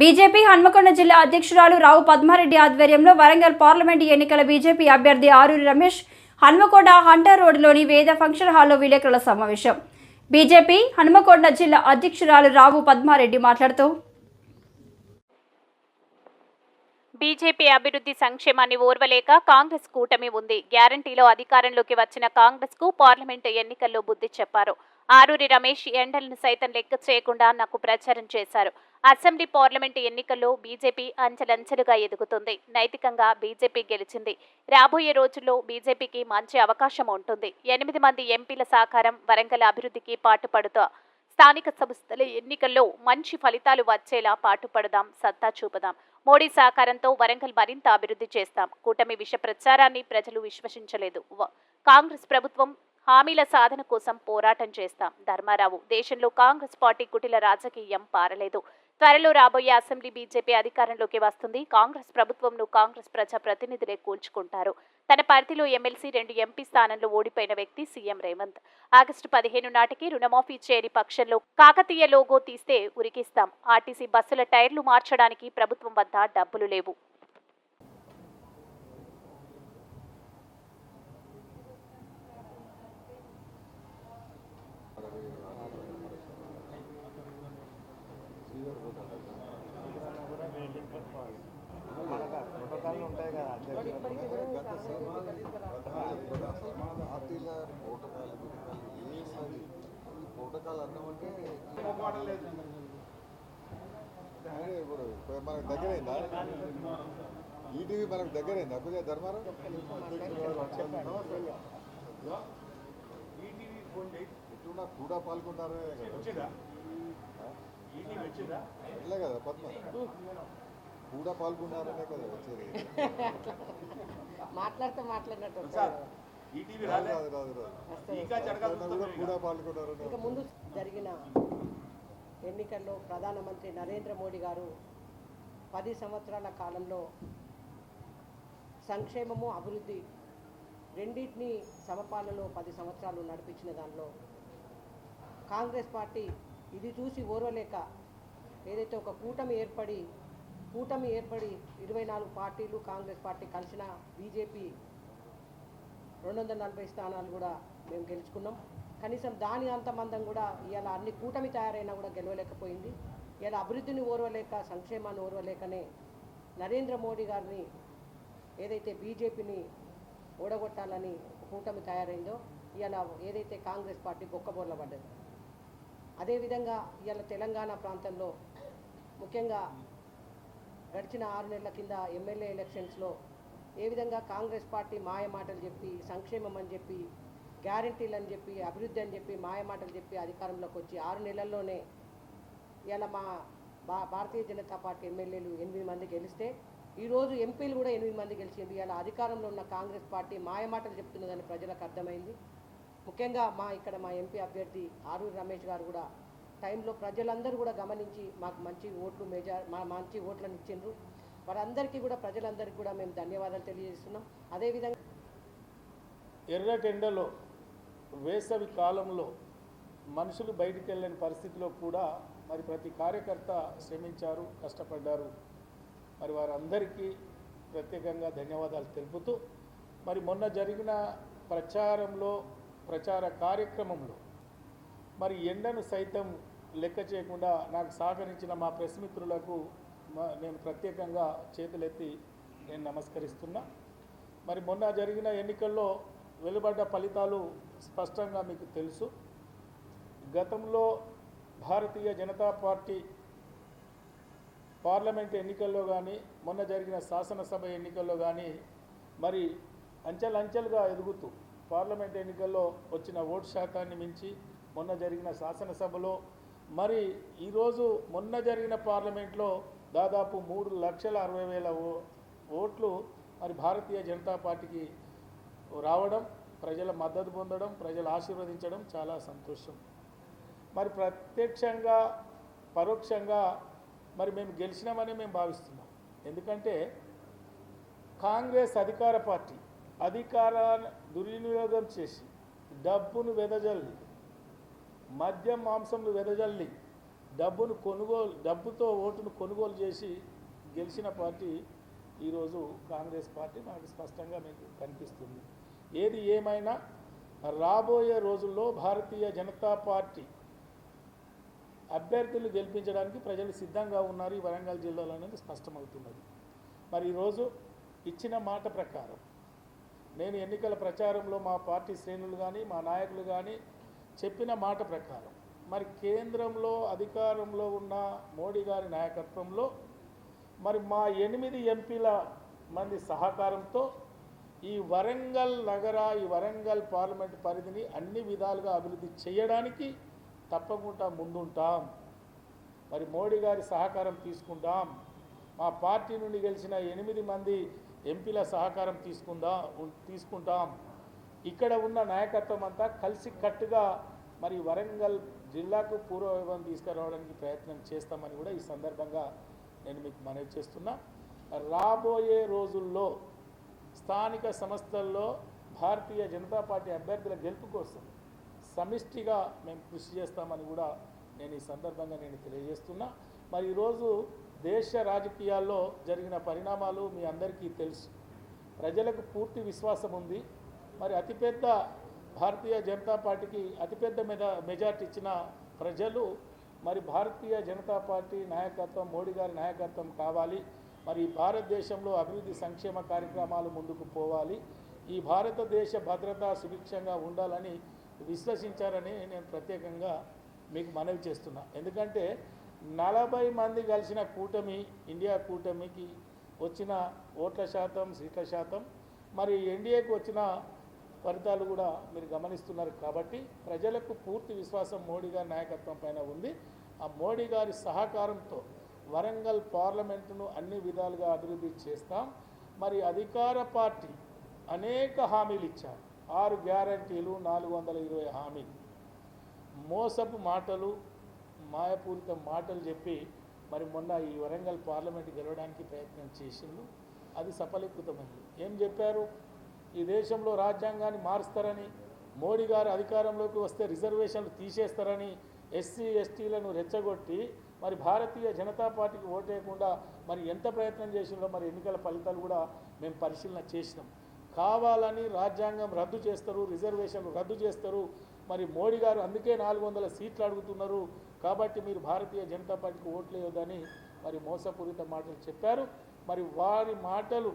BJP Hanamkonda జిల్లా అధ్యక్షురాలు రావు పద్మారెడ్డి ఆధ్వర్యంలో వరంగల్ పార్లమెంటు ఎన్నికల బీజేపీ అభ్యర్థి ఆరూరి రమేష్ హన్మకొండ హంటర్ రోడ్లోని వేద ఫంక్షన్ హాల్లో విలేకరుల సమావేశం. బీజేపీ హన్మకొండ జిల్లా అధ్యక్షురాలు రావు పద్మారెడ్డి మాట్లాడుతూ బీజేపీ అభివృద్ధి సంక్షేమాన్ని ఓర్వలేక కాంగ్రెస్ కూటమి ఉంది. గ్యారంటీలో అధికారంలోకి వచ్చిన కాంగ్రెస్కు పార్లమెంటు ఎన్నికల్లో బుద్ధి చెప్పారు. ఆరూరి రమేష్ ఎండలను సైతం లెక్క చేయకుండా నాకు ప్రచారం చేశారు. అసెంబ్లీ పార్లమెంటు ఎన్నికల్లో బీజేపీ అంచెలంచెలుగా ఎదుగుతుంది. నైతికంగా బీజేపీ గెలిచింది. రాబోయే రోజుల్లో బీజేపీకి మంచి అవకాశం ఉంటుంది. ఎనిమిది మంది ఎంపీల సహకారం వరంగల్ అభివృద్ధికి పాటుపడుతా. స్థానిక సంస్థల ఎన్నికల్లో మంచి ఫలితాలు వచ్చేలా పాటుపడదాం సత్తా చూపుదాం. మోడీ సహకారంతో వరంగల్ మరింత అభివృద్ధి చేస్తాం. కూటమి విష ప్రచారాన్ని ప్రజలు విశ్వసించలేదు. కాంగ్రెస్ ప్రభుత్వం హామీల సాధన కోసం పోరాటం చేస్తాం. ధర్మారావు దేశంలో కాంగ్రెస్ పార్టీ కుటిల రాజకీయం పారలేదు. త్వరలో రాబోయే అసెంబ్లీ బీజేపీ అధికారంలోకి వస్తుంది. కాంగ్రెస్ ప్రభుత్వంను కాంగ్రెస్ ప్రజా ప్రతినిధులే కూల్చుకుంటారు. తన పరిధిలో ఎమ్మెల్సీ రెండు ఎంపీ స్థానంలో ఓడిపోయిన వ్యక్తి సీఎం రేవంత్. ఆగస్టు పదిహేను నాటికి రుణమాఫీ చేయని పక్షంలో కాకతీయ లోగో తీస్తే ఉరికిస్తాం. ఆర్టీసీ బస్సుల టైర్లు మార్చడానికి ప్రభుత్వం వద్ద డబ్బులు లేవు. అర్థం అంటే ఇప్పుడు మనకు దగ్గరైందా? ఈటీవీ మనకు దగ్గరైందా? అప్పుడే ధర్మారం ఎట్లున్నా కూడా పాల్గొన్నారే కదా. ఎట్లే కదా పద్మ. కూడా పాల్గొన్నారనే కదా వచ్చేది. మాట్లాడితే మాట్లాడినట్టు రాదు రాదు రాదు రాదు. ఇక ముందు జరిగిన ఎన్నికల్లో ప్రధానమంత్రి నరేంద్ర మోడీ గారు పది సంవత్సరాల కాలంలో సంక్షేమము అభివృద్ధి రెండింటినీ సమపాలలో పది సంవత్సరాలు నడిపించిన దానిలో కాంగ్రెస్ పార్టీ ఇది చూసి ఓర్వలేక ఏదైతే ఒక కూటమి ఏర్పడి కూటమి ఏర్పడి ఇరవై నాలుగు పార్టీలు కాంగ్రెస్ పార్టీ కలిసిన బీజేపీ రెండు వందల నలభై స్థానాలు కూడా మేము గెలుచుకున్నాం. కనీసం దాని అంత మందం కూడా ఇలా అన్ని కూటమి తయారైనా కూడా గెలవలేకపోయింది. ఇలా అభివృద్ధిని ఓర్వలేక సంక్షేమాన్ని ఓర్వలేకనే నరేంద్ర మోడీ గారిని ఏదైతే బీజేపీని ఓడగొట్టాలని కూటమి తయారైందో ఇలా ఏదైతే కాంగ్రెస్ పార్టీ బొక్కబోర్ల పడ్డది. అదేవిధంగా ఇవాళ తెలంగాణ ప్రాంతంలో ముఖ్యంగా గడిచిన ఆరు నెలల కింద ఎమ్మెల్యే ఎలక్షన్స్లో ఏ విధంగా కాంగ్రెస్ పార్టీ మాయ మాటలు చెప్పి సంక్షేమం అని చెప్పి గ్యారంటీలు అని చెప్పి అభివృద్ధి అని చెప్పి మాయ మాటలు చెప్పి అధికారంలోకి వచ్చి ఆరు నెలల్లోనే ఇలా మా భా భారతీయ జనతా పార్టీ ఎమ్మెల్యేలు ఎనిమిది మంది గెలిస్తే ఈరోజు ఎంపీలు కూడా ఎనిమిది మంది గెలిచింది ఇలా అధికారంలో ఉన్న కాంగ్రెస్ పార్టీ మాయ మాటలు చెప్తున్నదని ప్రజలకు అర్థమైంది. ముఖ్యంగా మా ఇక్కడ మా ఎంపీ అభ్యర్థి ఆరూరి రమేష్ గారు కూడా టైంలో ప్రజలందరూ కూడా గమనించి మాకు మంచి ఓట్లు మెజార్ మా మంచి ఓట్లను ఇచ్చిండ్రు. వారందరికీ కూడా ప్రజలందరికీ కూడా మేము ధన్యవాదాలు తెలియజేస్తున్నాం. అదేవిధంగా ఎర్రటెండలో వేసవి కాలంలో మనుషులు బయటికి వెళ్ళని పరిస్థితిలో కూడా మరి ప్రతి కార్యకర్త శ్రమించారు కష్టపడ్డారు. మరి వారందరికీ ప్రత్యేకంగా ధన్యవాదాలు తెలుపుతూ మరి మొన్న జరిగిన ప్రచారంలో ప్రచార కార్యక్రమంలో మరి ఎండను సైతం లెక్క చేయకుండా నాకు సహకరించిన మా ప్రెస్ మిత్రులకు నేను ప్రత్యేకంగా చేతులెత్తి నేను నమస్కరిస్తున్నా. మరి మొన్న జరిగిన ఎన్నికల్లో వెలువడ్డ ఫలితాలు స్పష్టంగా మీకు తెలుసు. గతంలో భారతీయ జనతా పార్టీ పార్లమెంట్ ఎన్నికల్లో కానీ మొన్న జరిగిన శాసనసభ ఎన్నికల్లో కానీ మరి అంచెలంచెలుగా ఎదుగుతూ పార్లమెంట్ ఎన్నికల్లో వచ్చిన ఓటు శాతాన్ని మించి మొన్న జరిగిన శాసనసభలో మరి ఈరోజు మొన్న జరిగిన పార్లమెంట్లో దాదాపు మూడు లక్షల అరవై వేల ఓ ఓట్లు మరి భారతీయ జనతా పార్టీకి రావడం ప్రజల మద్దతు పొందడం ప్రజలు ఆశీర్వదించడం చాలా సంతోషం. మరి ప్రత్యక్షంగా పరోక్షంగా మరి మేము గెలిచినామని మేము భావిస్తున్నాం. ఎందుకంటే కాంగ్రెస్ అధికార పార్టీ అధికారాన్ని దుర్వినియోగం చేసి డబ్బును వెదజల్లి మద్యం మాంసంను వెదజల్లి డబ్బును కొనుగోలు డబ్బుతో ఓటును కొనుగోలు చేసి గెలిచిన పార్టీ ఈరోజు కాంగ్రెస్ పార్టీ మనకు స్పష్టంగా మీకు కనిపిస్తుంది. ఏది ఏమైనా రాబోయే రోజుల్లో భారతీయ జనతా పార్టీ అభ్యర్థులు గెలిపించడానికి ప్రజలు సిద్ధంగా ఉన్నారు. ఈ వరంగల్ జిల్లాలో అనేది స్పష్టమవుతున్నది. మరి ఈరోజు ఇచ్చిన మాట ప్రకారం నేను ఎన్నికల ప్రచారంలో మా పార్టీ శ్రేణులు కానీ మా నాయకులు కానీ చెప్పిన మాట ప్రకారం మరి కేంద్రంలో అధికారంలో ఉన్న మోడీ గారి నాయకత్వంలో మరి మా ఎనిమిది ఎంపీల మంది సహకారంతో ఈ వరంగల్ నగర ఈ వరంగల్ పార్లమెంట్ పరిధిని అన్ని విధాలుగా అభివృద్ధి చేయడానికి తప్పకుండా ముందుంటాం. మరి మోడీ గారి సహకారం తీసుకుంటాం మా పార్టీ నుండి గెలిచిన ఎనిమిది మంది ఎంపీల సహకారం తీసుకుందాం తీసుకుంటాం. ఇక్కడ ఉన్న నాయకత్వం అంతా కలిసి కట్టుగా మరి వరంగల్ జిల్లాకు పూర్వ వైభవం తీసుకురావడానికి ప్రయత్నం చేస్తామని కూడా ఈ సందర్భంగా నేను మీకు మనవి చేస్తున్నా. రాబోయే రోజుల్లో స్థానిక సంస్థల్లో భారతీయ జనతా పార్టీ అభ్యర్థుల గెలుపు కోసం సమిష్టిగా మేము కృషి చేస్తామని కూడా నేను ఈ సందర్భంగా నేను తెలియజేస్తున్నా. మరి ఈరోజు దేశ రాజకీయాల్లో జరిగిన పరిణామాలు మీ అందరికీ తెలుసు. ప్రజలకు పూర్తి విశ్వాసం ఉంది. మరి అతిపెద్ద భారతీయ జనతా పార్టీకి అతిపెద్ద మెజా మెజార్టీ ఇచ్చిన ప్రజలు మరి భారతీయ జనతా పార్టీ నాయకత్వం మోడీ గారి నాయకత్వం కావాలి. మరి భారతదేశంలో అభివృద్ధి సంక్షేమ కార్యక్రమాలు ముందుకు పోవాలి. ఈ భారతదేశ భద్రత సుభిక్షంగా ఉండాలని విశ్వసించారని నేను ప్రత్యేకంగా మీకు మనవి చేస్తున్నా. ఎందుకంటే నలభై మంది కలిసిన కూటమి ఇండియా కూటమికి వచ్చిన ఓట్ల శాతం సీట్ల శాతం మరి ఎన్డీఏకి వచ్చిన ఫలితాలు కూడా మీరు గమనిస్తున్నారు కాబట్టి ప్రజలకు పూర్తి విశ్వాసం మోడీ గారి నాయకత్వం పైన ఉంది. ఆ మోడీ గారి సహకారంతో వరంగల్ పార్లమెంటును అన్ని విధాలుగా అభివృద్ధి చేస్తాం. మరి అధికార పార్టీ అనేక హామీలు ఇచ్చారు. ఆరు గ్యారంటీలు నాలుగు వందల ఇరవై హామీలు. మోసపు మాటలు మాయపూరిత మాటలు చెప్పి మరి మొన్న ఈ వరంగల్ పార్లమెంట్ గెలవడానికి ప్రయత్నం చేసిండు అది సఫలీకృతమైంది. ఏం చెప్పారు? ఈ దేశంలో రాజ్యాంగాన్ని మారుస్తారని మోడీ గారు అధికారంలోకి వస్తే రిజర్వేషన్లు తీసేస్తారని ఎస్సీ ఎస్టీలను రెచ్చగొట్టి మరి భారతీయ జనతా పార్టీకి ఓటేయకుండా మరి ఎంత ప్రయత్నం చేసిందో మరి ఎన్నికల ఫలితాలు కూడా మేము పరిశీలన చేసినాం. కావాలని రాజ్యాంగం రద్దు చేస్తారు రిజర్వేషన్లు రద్దు చేస్తారు. మరి మోడీ గారు అందుకే నాలుగు వందల సీట్లు అడుగుతున్నారు. కాబట్టి మీరు భారతీయ జనతా పార్టీకి ఓట్లేయొద్దని మరి మోసపూరిత మాటలు చెప్పారు. మరి వారి మాటలు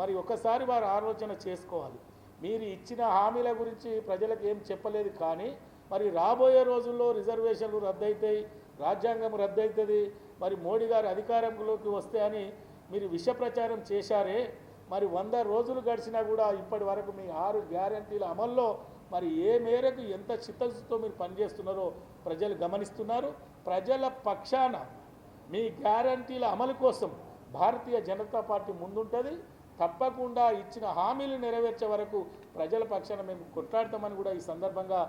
మరి ఒకసారి వారు ఆలోచన చేసుకోవాలి. మీరు ఇచ్చిన హామీల గురించి ప్రజలకు ఏం చెప్పలేదు కానీ మరి రాబోయే రోజుల్లో రిజర్వేషన్లు రద్దయితాయి రాజ్యాంగం రద్దవుతుంది మరి మోడీ గారు అధికారంలోకి వస్తే అని మీరు విష ప్రచారం చేశారే మరి వంద రోజులు గడిచినా కూడా ఇప్పటి వరకు మీ ఆరు గ్యారంటీల అమల్లో మరి ఏ మేరకు ఎంత చిత్తశుద్ధితో మీరు పనిచేస్తున్నారో ప్రజలు గమనిస్తున్నారు. ప్రజల పక్షాన మీ గ్యారంటీల అమలు కోసం భారతీయ జనతా పార్టీ ముందుంటుంది. తప్పకుండా ఇచ్చిన హామీలు నెరవేర్చే వరకు ప్రజల పక్షాన మేము కొట్లాడతామని కూడా ఈ సందర్భంగా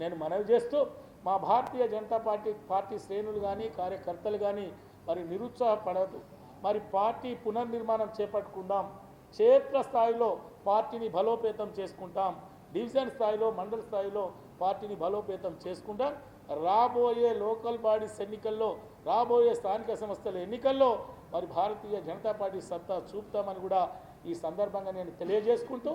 నేను మనవి చేస్తూ మా భారతీయ జనతా పార్టీ పార్టీ శ్రేణులు కానీ కార్యకర్తలు కానీ మరి నిరుత్సాహపడదు. మరి పార్టీ పునర్నిర్మాణం చేపట్టుకుందాం. క్షేత్ర స్థాయిలో పార్టీని బలోపేతం చేసుకుంటాం. డివిజన్ స్థాయిలో మండల స్థాయిలో పార్టీని బలోపేతం చేసుకుంటాం. రాబోయే లోకల్ బాడీస్ ఎన్నికల్లో రాబోయే స్థానిక సంస్థల ఎన్నికల్లో మరి భారతీయ జనతా పార్టీ సత్తా చూపుతామని కూడా ఈ సందర్భంగా నేను తెలియజేసుకుంటూ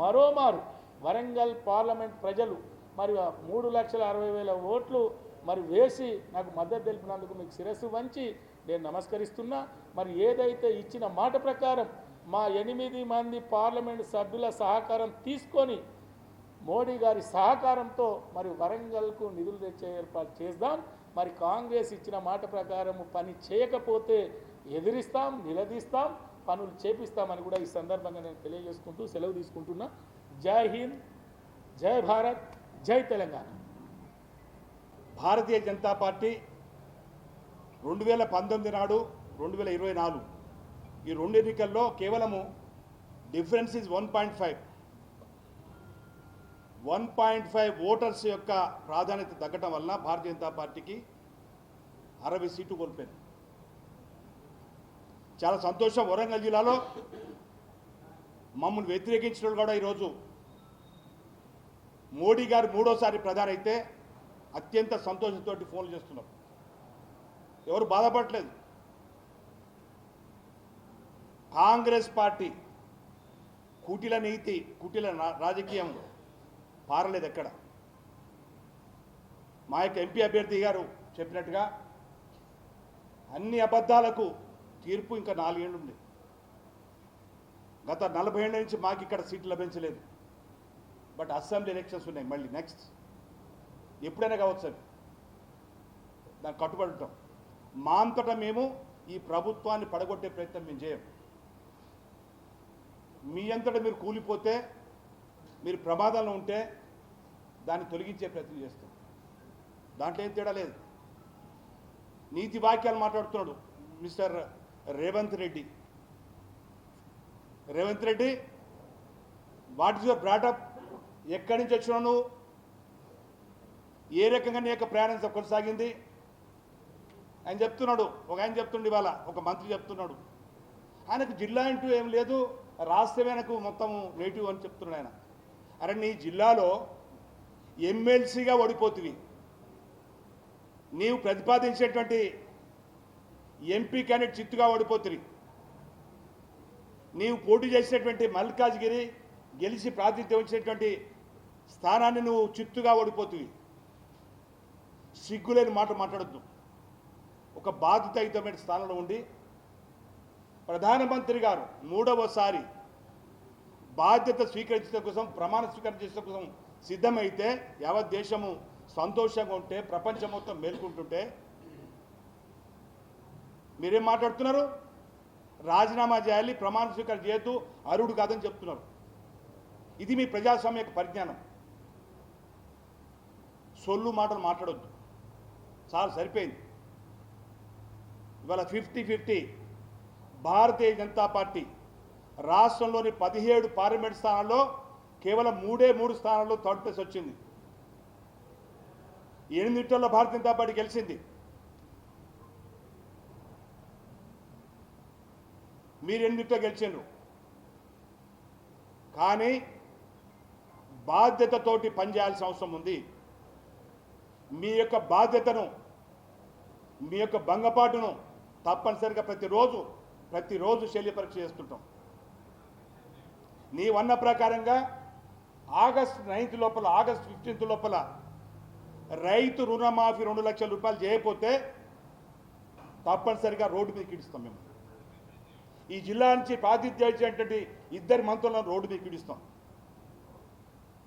మరోమారు వరంగల్ పార్లమెంట్ ప్రజలు మరి మూడు లక్షల అరవై వేల ఓట్లు మరి వేసి నాకు మద్దతు తెలిపినందుకు మీకు శిరస్సు వంచి నేను నమస్కరిస్తున్నా. మరి ఏదైతే ఇచ్చిన మాట ప్రకారం మా ఎనిమిది మంది పార్లమెంట్ సభ్యుల సహకారం తీసుకొని మోడీ గారి సహకారంతో మరి వరంగల్కు నిధులు తెచ్చే ఏర్పాటు చేద్దాం. మరి కాంగ్రెస్ ఇచ్చిన మాట ప్రకారం పని చేయకపోతే ఎదిరిస్తాం నిలదీస్తాం. పనులు చేపిస్తామని కూడా ఈ సందర్భంగా నేను తెలియజేసుకుంటూ సెలవు తీసుకుంటున్నా. జై హింద్ జై భారత్ జై తెలంగాణ. భారతీయ జనతా పార్టీ రెండు వేల పంతొమ్మిది నాడు రెండు వేల ఇరవై నాలుగు ఈ రెండు ఎన్నికల్లో కేవలము difference is one point five one point five voters యొక్క ప్రాధాన్యత తగ్గటం వలన భారతీయ జనతా పార్టీకి అరవై సీటు కోల్పోయింది చాలా సంతోషం వరంగల్ జిల్లాలో. మమ్మల్ని వ్యతిరేకించిన వాళ్ళు కూడా ఈరోజు మోడీ గారు మూడోసారి ప్రధాని అయితే అత్యంత సంతోషంతో ఫోన్లు చేస్తున్నాం ఎవరు బాధపడలేదు కాంగ్రెస్ పార్టీ కుటిల నీతి కుటిల రాజకీయం పారలేదు ఎక్కడ? మా యొక్క ఎంపీ అభ్యర్థి గారు చెప్పినట్టుగా అన్ని అబద్ధాలకు తీర్పు ఇంకా నాలుగేళ్ళు ఉంది గత నలభై ఏళ్ళ నుంచి మాకు ఇక్కడ సీట్లు లభించలేదు. బట్ అసెంబ్లీ ఎలక్షన్స్ ఉన్నాయి. మళ్ళీ నెక్స్ట్ ఎప్పుడైనా కావచ్చు అవి దానికి కట్టుబడి ఉంటాం మా అంతటా మేము ఈ ప్రభుత్వాన్ని పడగొట్టే ప్రయత్నం మేము చేయం. మీ అంతటా మీరు కూలిపోతే మీరు ప్రమాదంలో ఉంటే దాన్ని తొలగించే ప్రయత్నం చేస్తాం. దాంట్లో ఏం తేడా లేదు. నీతి వాక్యాలు మాట్లాడుతున్నాడు mister Revanth Reddy. Revanth Reddy what is your brought up ఎక్కడి నుంచి వచ్చినావు నువ్వు? ఏ రకంగా నీ యొక్క ప్రయాణం కొనసాగింది? ఆయన చెప్తున్నాడు ఒక ఆయన చెప్తుండే ఇవాళ ఒక మంత్రి చెప్తున్నాడు. ఆయనకు జిల్లా అంటూ ఏం లేదు రాష్ట్రమే ఆయనకు మొత్తం నేటివ్ అని చెప్తున్నాడు ఆయన. అరే నీ జిల్లాలో ఎమ్మెల్సీగా ఓడిపోతుంది నీవు ప్రతిపాదించేటువంటి ఎంపీ క్యాండిడేట్ చిత్తుగా ఓడిపోతుంది నీవు పోటీ చేసినటువంటి మల్కాజ్గిరి గెలిచి ప్రాతినిధ్యం వచ్చినటువంటి స్థానాన్ని నువ్వు చిత్తుగా ఓడిపోతుంది సిగ్గులేని మాట మాట్లాడద్దు. ఒక బాధ్యతాయుతమైన స్థానంలో ఉండి ప్రధానమంత్రి గారు మూడవసారి బాధ్యత స్వీకరించడం కోసం ప్రమాణ స్వీకరణ చేయడం కోసం సిద్ధమైతే యావత్ దేశము సంతోషంగా ఉంటే ప్రపంచం మొత్తం మేల్కొంటుంటే మీరేం మాట్లాడుతున్నారు? రాజీనామా చేయాలి ప్రమాణ స్వీకారం చేయొద్దు అరుడు కాదని చెప్తున్నారు. ఇది మీ ప్రజాస్వామ్య యొక్క పరిజ్ఞానం. సొల్లు మాటలు మాట్లాడొద్దు. చాలా సరిపోయింది. ఇవాళ fifty fifty Bharatiya Janata Party రాష్ట్రంలోని పదిహేడు పార్లమెంట్ స్థానాల్లో కేవలం మూడే మూడు స్థానాల్లో థర్డ్ ప్లేస్ వచ్చింది. ఎనిమిదిట్లో భారతీయ జనతా పార్టీ గెలిచింది. మీరు ఎనిమిదితో గెలిచిండ్రు? కానీ బాధ్యతతోటి పనిచేయాల్సిన అవసరం ఉంది. మీ యొక్క బాధ్యతను మీ యొక్క భంగపాటును తప్పనిసరిగా ప్రతిరోజు ప్రతిరోజు శల్య పరీక్ష చేస్తుంటాం. నీవన్న ప్రకారంగా ఆగస్ట్ నైన్త్ లోపల ఆగస్ట్ ఫిఫ్టీన్త్ లోపల రైతు రుణమాఫీ రెండు లక్షల రూపాయలు చేయకపోతే తప్పనిసరిగా రోడ్డు మీద ఇడుస్తాం మేము. ఈ జిల్లా నుంచి ప్రాతిధ్యం ఇచ్చినటువంటి ఇద్దరి మంత్రులను రోడ్డు మీదకి ఇడుస్తాం